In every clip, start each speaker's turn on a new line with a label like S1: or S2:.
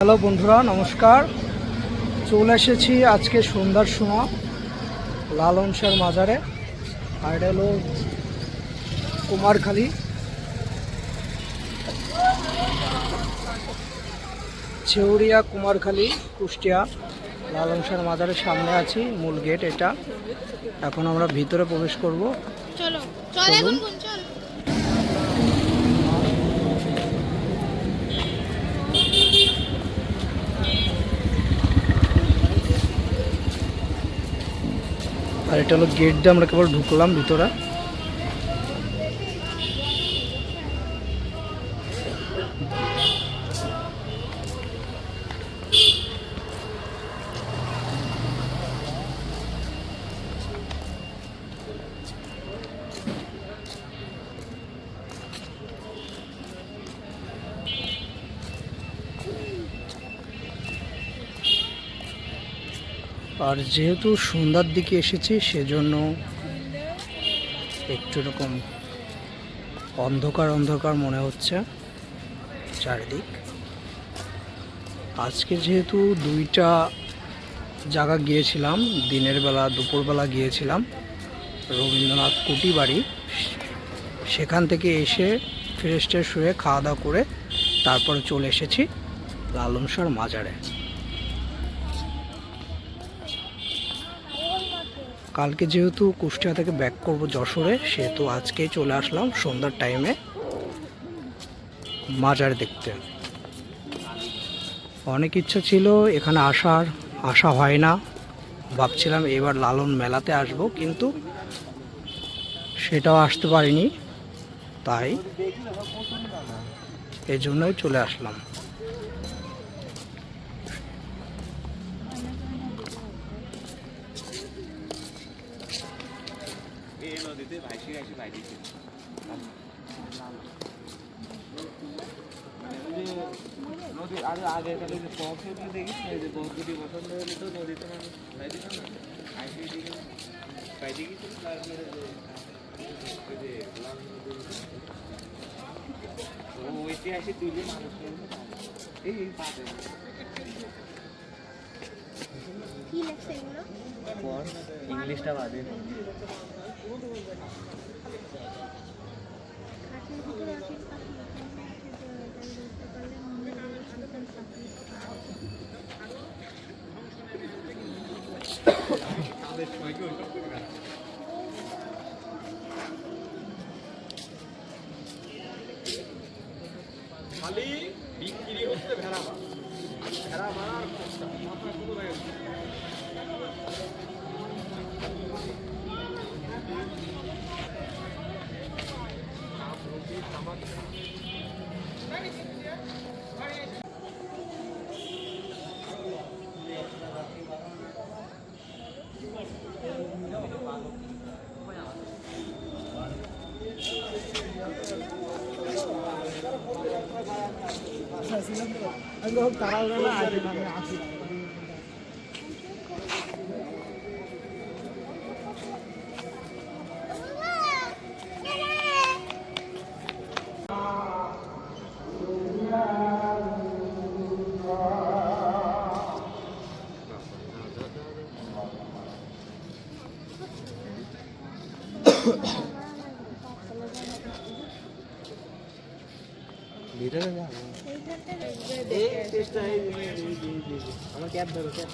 S1: Hello বন্ধুরা নমস্কার। চলে এসেছি আজকে সন্ধ্যার সময় লালনসার মাজারে। আর এটা হলো কুমারখালী। ছেউরিয়া কুমারখালী কুষ্টিয়া লালনসার মাজারের সামনে আছি মূল গেট এটা। এখন আমরা ভিতরে প্রবেশ করব।
S2: চলো চল এখন কোন চল
S1: আর এটা হলো গেটটা আমরা কেবল ঢুকলাম ভিতরে। আর যেহেতু সন্ধ্যার দিকে এসেছি, সেজন্য একটু রকম অন্ধকার অন্ধকার মনে হচ্ছে চারিদিক। আজকে যেহেতু দুইটা জায়গা গিয়েছিলাম, দিনের বেলা দুপুরবেলা গিয়েছিলাম, রবীন্দ্রনাথ কুটি বাড়ি। সেখান থেকে এসে ফ্রেশ ট্রেশ হয়ে খাওয়া দাওয়া করে তারপরে চলে এসেছি লালনসার মাজারে। কালকে যেহেতু কুষ্টিয়া থেকে ব্যাক করব যশোরে, সেহেতু আজকেই চলে আসলাম সন্ধ্যার টাইমে মাজার দেখতে। অনেক ইচ্ছা ছিল এখানে আসার, আসা হয় না। ভাবছিলাম এবার লালন মেলাতে আসব, কিন্তু সেটাও আসতে পারিনি, তাই এই জন্যই চলে আসলাম।
S3: নদী আগে আগে কালে যে পথে তুই দেখিস না এই যে বহুদূরি পছন্দ হলে তো নদীতে মানুষ নাই দিত না আইসি দিকে বাইরে গেছিল তারপরে যে ওই যে লাল নদী ও ঐতিহাসিক দুইলে মানুষ এই এই পাতে
S2: কি লেখছে এগুলো
S3: পর ইংলিশটা বাদে খালি ভিতরে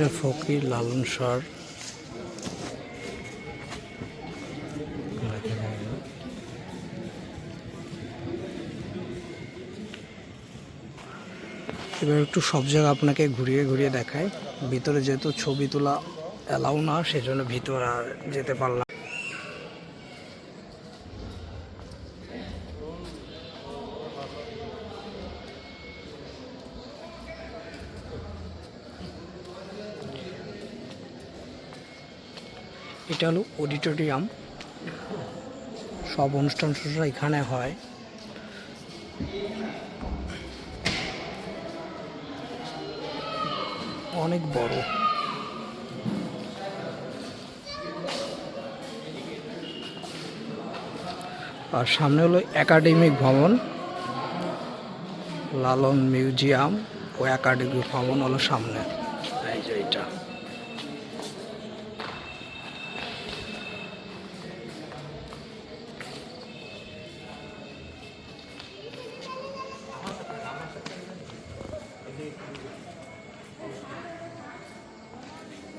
S1: এটা ফকির লালন সর। এবার একটু সব জায়গা আপনাকে ঘুরিয়ে ঘুরিয়ে দেখায় ভিতরে যেহেতু ছবি তোলা অ্যালাউ না, সেজন্য ভিতরে আর যেতে পারলাম এটা হলো অডিটোরিয়াম, সব অনুষ্ঠান টনুষ্ঠান এখানে হয়। অনেক বড়। আর সামনে হলো একাডেমিক ভবন, লালন মিউজিয়াম ও একাডেমিক ভবন হলো সামনে।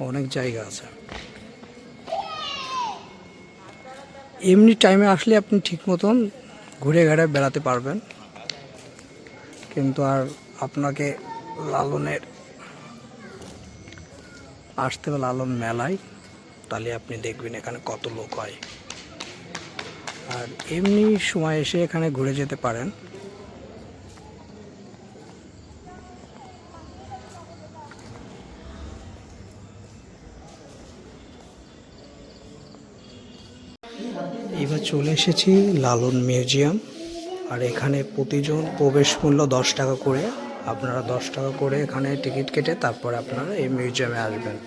S1: অনেক জায়গা আছে। এমনি টাইমে আসলে আপনি ঠিক মতন ঘুরে ঘাড়ে বেড়াতে পারবেন। কিন্তু আর আপনাকে লালনের, আসতে হবে লালন মেলায়। তাহলে আপনি দেখবেন এখানে কত লোক হয়। আর এমনি সময় এসে এখানে ঘুরে যেতে পারেন এবার চলে এসেছি লালন মিউজিয়াম। আর এখানে প্রতিজন প্রবেশ মূল্য দশ টাকা করে। আপনারা দশ টাকা করে এখানে টিকিট কেটে তারপরে আপনারা এই মিউজিয়ামে আসবেন।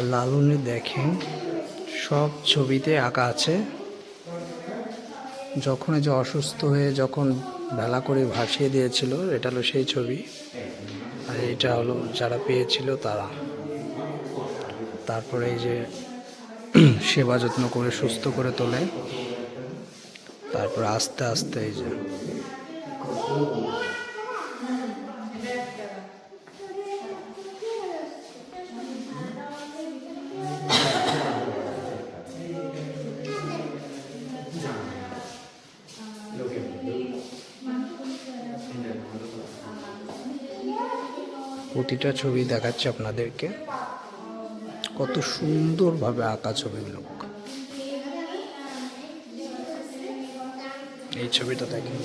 S1: আর লালনে দেখেন, সব ছবিতে আঁকা আছে। যখন যে অসুস্থ হয়ে যখন ভেলা করে ভাসিয়ে দিয়েছিল, এটা হলো সেই ছবি। আর এটা হলো যারা পেয়েছিল তারা। তারপরে এই যে সেবা যত্ন করে, সুস্থ করে তোলে। তারপরে আস্তে আস্তে এই যে প্রতিটা ছবি দেখাচ্ছে আপনাদেরকে। কত সুন্দরভাবে আঁকা ছবিগুলো। এই ছবিটা দেখেন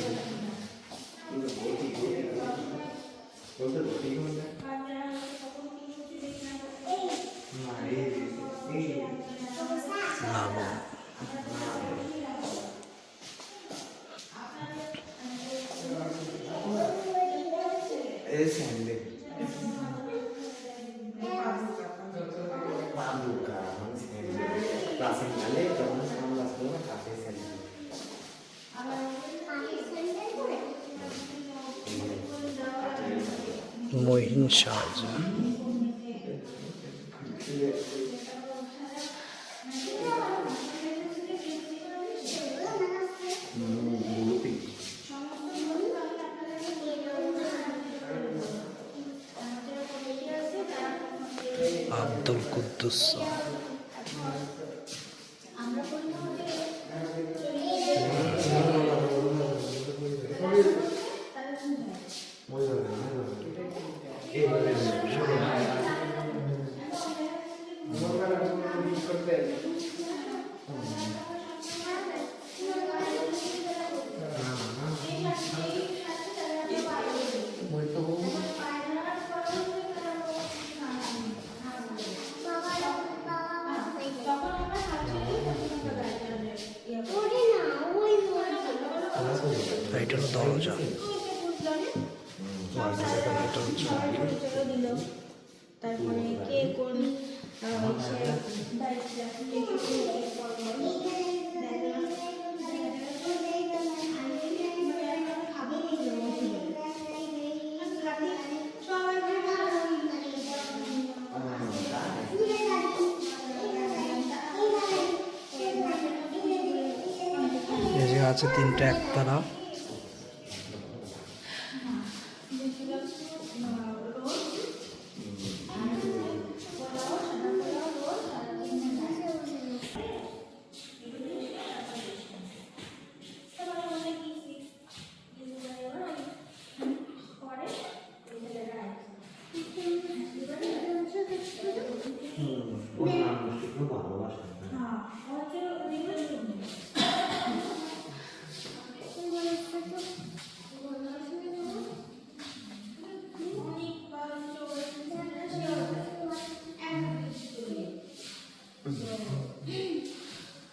S1: আব্দুল কুদ্দুস হলো দরজা।
S2: তারপরে কে কোন
S1: আছে তিনটা একতারা এই যে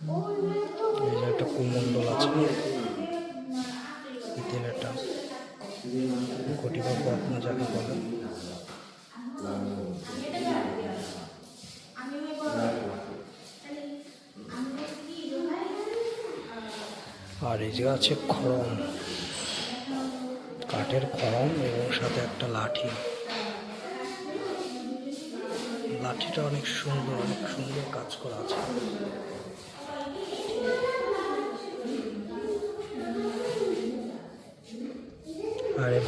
S1: একটা কুমন্ডল আছে। পিতলেরটা কোটি বা পদ্মা যাকে বলে। আর এই যে আছে খড়ম কাঠের খড়ম এবং সাথে একটা লাঠি। লাঠিটা অনেক সুন্দর অনেক সুন্দর কাজ করা আছে।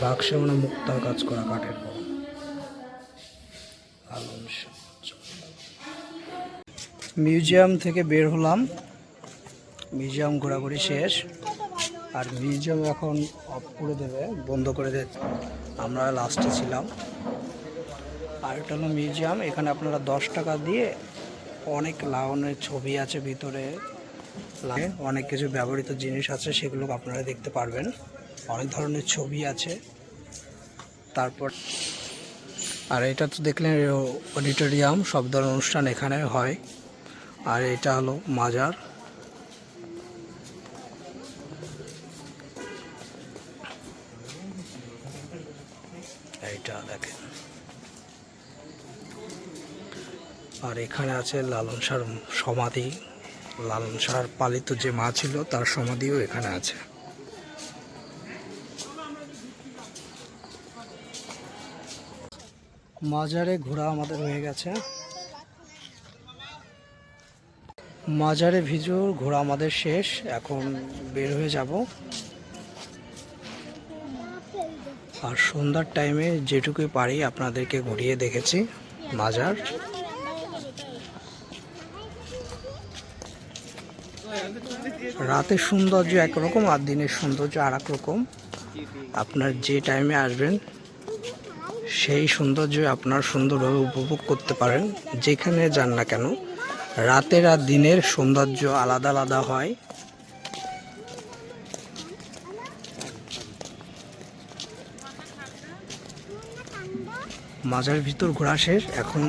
S1: বাক্সে মানে মুক্তার কাজ করা কাঠের পর। মিউজিয়াম থেকে বের হলাম। মিউজিয়াম ঘোরাঘুরি শেষ। আর মিউজিয়াম এখন অফ করে দেবে, বন্ধ করে দেবে আমরা লাস্টে ছিলাম। আর এটা হলো মিউজিয়াম। এখানে আপনারা দশ টাকা দিয়ে অনেক লাউনের ছবি আছে ভিতরে। অনেক কিছু ব্যবহৃত জিনিস আছে, সেগুলো আপনারা দেখতে পারবেন। অনেক ধরনের ছবি আছে। তারপর আর এটা তো দেখলেন অডিটোরিয়াম, সব ধরনের অনুষ্ঠান এখানে হয়। আর এটা হলো মাজার। এইটা দেখেন। আর এখানে আছে লালন শাহর সমাধি। লালন শাহর পালিত যে মা ছিল, তার সমাধিও এখানে আছে। মাজারে ঘোরা আমাদের হয়ে গেছে। মাজারে ভিজুর ঘোরা আমাদের শেষ। এখন বের হয়ে যাব। আর সন্ধ্যার টাইমে যেটুকুই পারি আপনাদেরকে ঘুরিয়ে দেখেছি, মাজার। রাতের সৌন্দর্য একরকম আর দিনের সৌন্দর্য আর রকম। আপনার যে টাইমে আসবেন সেই সৌন্দর্য আপনার সুন্দরভাবে উপভোগ করতে পারেন, যেখানে যান না কেন। রাতের আর দিনের সৌন্দর্য আলাদা আলাদা হয়। মাজার ভিতর ঘোরা শেষ, এখন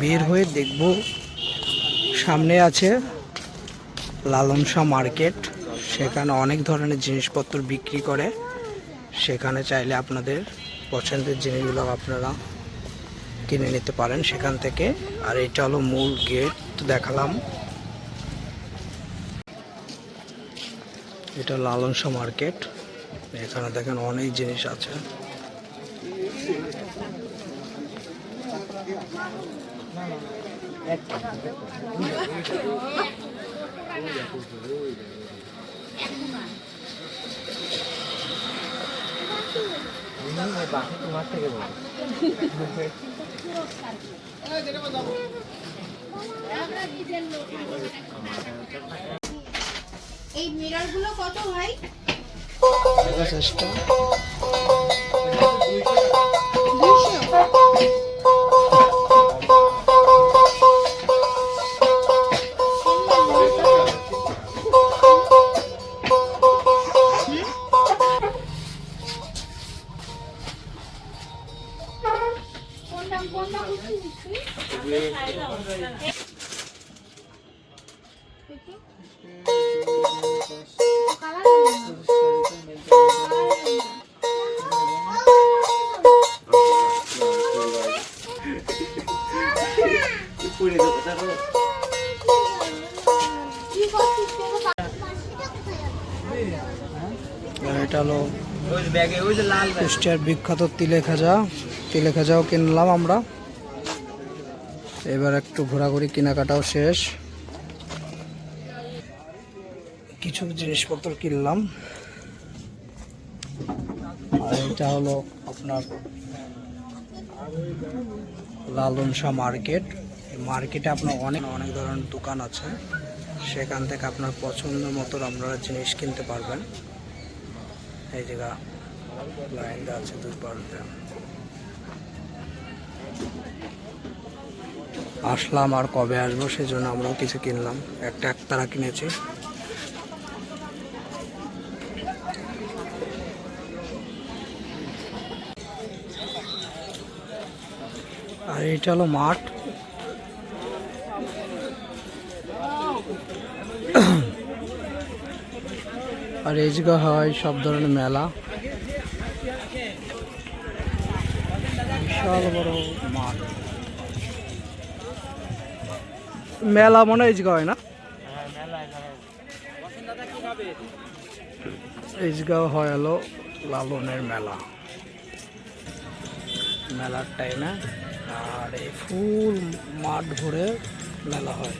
S1: বের হয়ে দেখব সামনে আছে লালন শাহ মার্কেট। সেখানে অনেক ধরনের জিনিসপত্র বিক্রি করে। সেখানে চাইলে আপনাদের পছন্দের জিনিসগুলো আপনারা কিনে নিতে পারেন সেখান থেকে। আর এটা হলো মূল গেট দেখালাম। এটা লালন মার্কেট। এখানে দেখেন অনেক জিনিস আছে।
S3: বাকি তোমার থেকে
S2: এই মিররগুলো কত ভাই?
S1: 60 এটা হলো কুষ্টিয়ার বিখ্যাত তিলে খাজা তিলে খাজাও কিনলাম আমরা। এবার একটু ঘোরাঘুরি কেনাকাটাও শেষ। কিছু জিনিসপত্র কিনলাম। আর এটা হলো আপনার লালন শাহ মার্কেট মার্কেটে আপনার অনেক অনেক ধরনের দোকান আছে। সেখান থেকে আপনার পছন্দ মতো আপনারা জিনিস কিনতে পারবেন। এই জায়গা লাইন আছে দুই আসলাম আর কবে আসব সেই জন্য আমরাও কিছু কিনলাম। একটা একতারা কিনেছি। আর এটা হলো মাঠ। আর এই জায়গা হয় সব ধরনের মেলা। বিশাল বড় মাঠ। মেলা মনে হয় এই জায়গা হয় না? এই হয় হলো লালনের মেলা। মেলার টাইমে আর এই ফুল মাঠ ভরে মেলা হয়।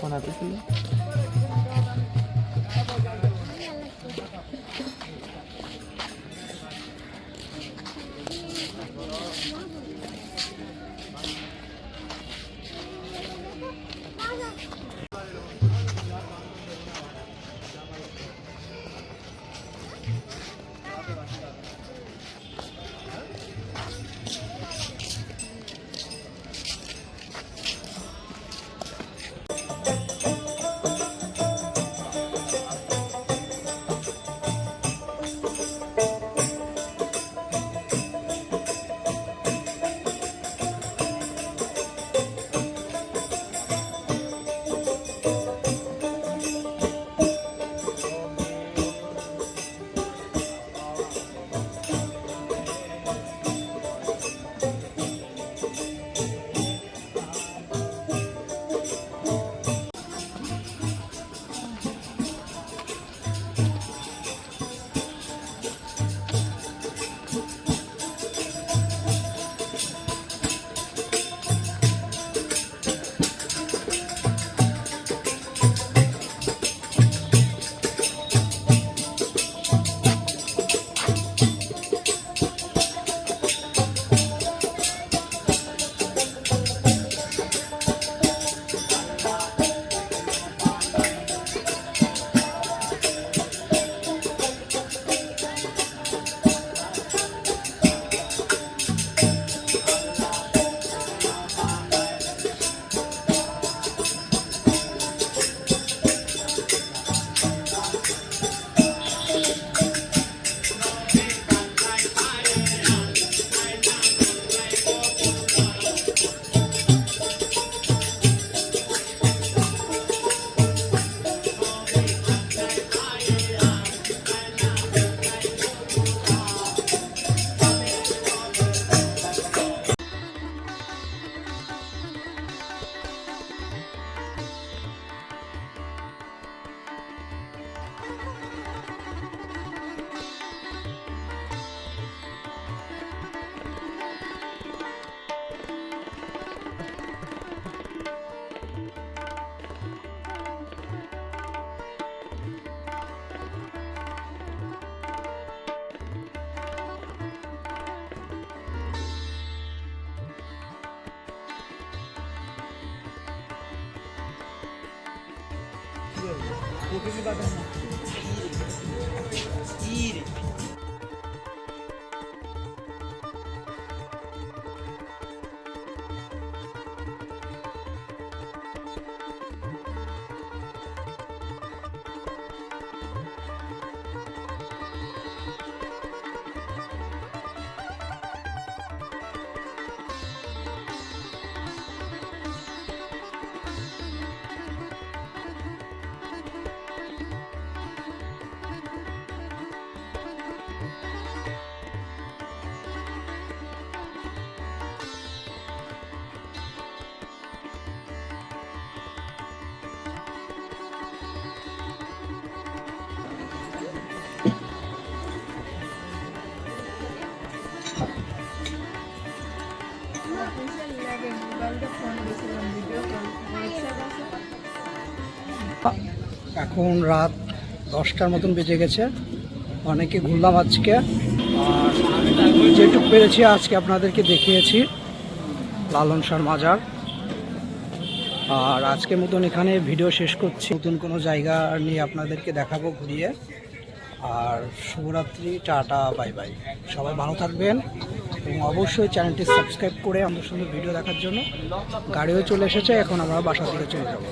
S3: বানাতে পারো বানাতে ছিল
S4: 我跟你拜拜。
S1: এখন রাত দশটার মতন বেজে গেছে। অনেকে ঘুরলাম আজকে। আর যেটুকু পেরেছি আজকে আপনাদেরকে দেখিয়েছি, লালন শাহ মাজার। আর আজকে মতন এখানে ভিডিও শেষ করছি। নতুন কোনো জায়গা নিয়ে আপনাদেরকে দেখাবো ঘুরিয়ে। আর শুভরাত্রি, টাটা, বাই বাই। সবাই ভালো থাকবেন এবং অবশ্যই চ্যানেলটি সাবস্ক্রাইব করে আমাদের সুন্দর ভিডিও দেখার জন্য। গাড়িও চলে এসেছে, এখন আমরা বাসা থেকে চলে যাব।